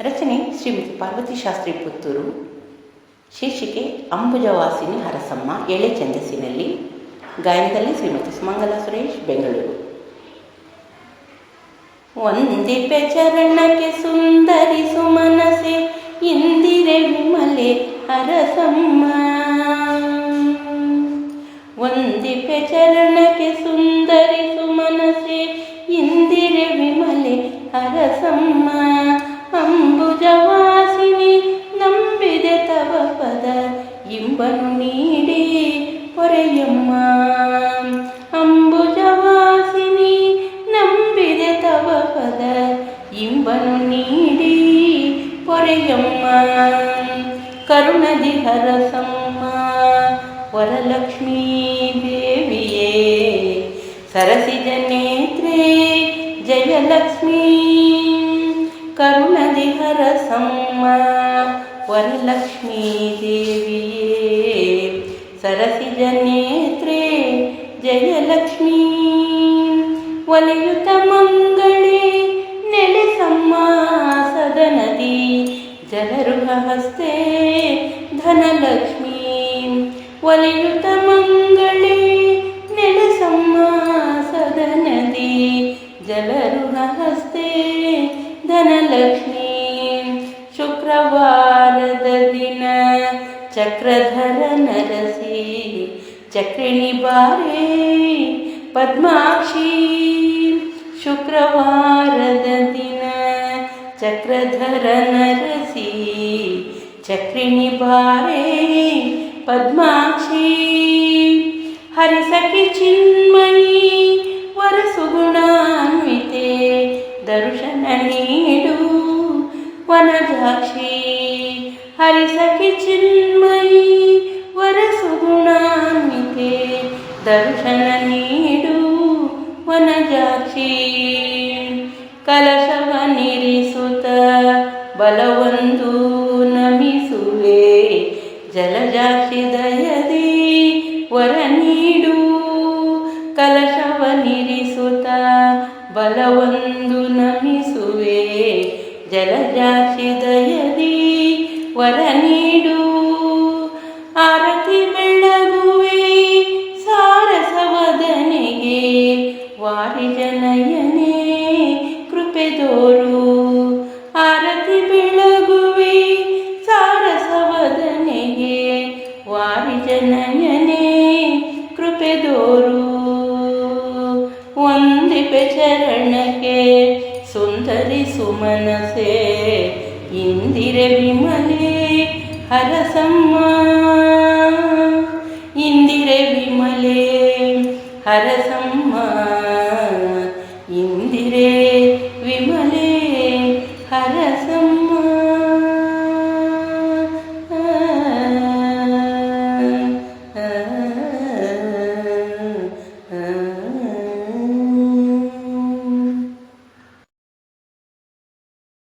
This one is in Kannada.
ರಚನೆ ಶ್ರೀಮತಿ ಪಾರ್ವತಿ ಶಾಸ್ತ್ರಿ ಪುತ್ತೂರು. ಶೀರ್ಷಿಕೆ ಅಂಬುಜವಾಸಿನಿ ಹರಸಮ್ಮ ಎಳೆ ಛಂದಸ್ಸಿನಲ್ಲಿ. ಗಾಯನದಲ್ಲಿ ಶ್ರೀಮತಿ ಸುಮಂಗಲ ಸುರೇಶ್, ಬೆಂಗಳೂರು. ಒಂದಿಪೆ ಚರಣಕ್ಕೆ ಸುಂದರಿ ಸುಮನಸೆ, ಇಂದಿರೆ ವಿಮಲೆ ಹರಸಮ್ಮ. ಒಂದಿಪೆ ಚರಣಕ್ಕೆ ಸುಂದರಿ ಸುಮನಸೆ, ಇಂದಿರೆ ವಿಮಲೆ ಹರಸಮ್ಮ. ಅಂಬುಜವಾಸಿನಿ ನಂಬಿದೆ ತವ ಪದ ಇಂಬನು ನೀಡಿ ಪೊರೆಯಮ್ಮ ಅಂಬುಜವಾಸಿನಿ ನಂಬಿದೆ ತವ ಪದ ಇಂಬನು ನೀಡಿ ಪೊರೆಯಮ್ಮ ಕರುಣದಿ ಹರಸಮ್ಮ ವರಲಕ್ಷ್ಮೀ ದೇವಿಯೇ ಸರಸಿಜ ನೇತ್ರೇ ಜಯಲಕ್ಷ್ಮೀ కరుణదిహరసమ్మ వరలక్ష్మీదేవియే సరసిజనేత్రే జయలక్ష్మీ. వలయుత మంగళే నెలసమ్మ సదనది జలరుహ హస్తే ధనలక్ష్మీ. వలయుత भारतदिन चक्रधर चक्रधरनरसि चक्रिणि बारे पद्माक्षी शुक्रवारदिन चक्रधर चक्रधरनरसि चक्रिणि बारे पद्माक्षी। हरिसखि चिन्मयी वरसुगुणान्विते दर्शननीडु वनजाक्षी। ಹರಿಸಖಿ ಚಿನ್ಮಯಿ ವರಸು ಗುಣಾನ್ವಿತೆ. ದರ್ಶನ ನೀಡು ವನಜಾಕ್ಷಿ. ಕಲಶವ ನಿರಿಸುತ್ತ ಬಲವೊಂದು ನಮಿಸುವೆ. ಜಲಜಾಕ್ಷಿ ದಯದಿ ವರ ನೀಡು. ಕಲಶವ ನಿರಿಸುತ್ತ ಬಲವೊಂದು ನಮಿಸುವೆ. ಜಲಜಾಕ್ಷಿ ದಯದಿ ವರ ನೀಡು. ಆರತಿ ಬೆಳಗುವೆ ಸಾರಸವದನೆಗೆ ವಾರಿಜನಯನೇ ಕೃಪೆ ತೋರು. ಆರತಿ ಬೆಳಗುವೆ ಸಾರಸವದನೆಗೆ ವಾರಿಜನಯನೇ ಕೃಪೆ ತೋರು. ಒಂದಿಪೆ ಚರಣಕ್ಕೆ ಸುಂದರಿ ಸುಮನಸೆ ഇന്ദിര വിമലേ ഹരസമ്മ. ഇന്ദിര വിമലേ ഹരസമ്മ.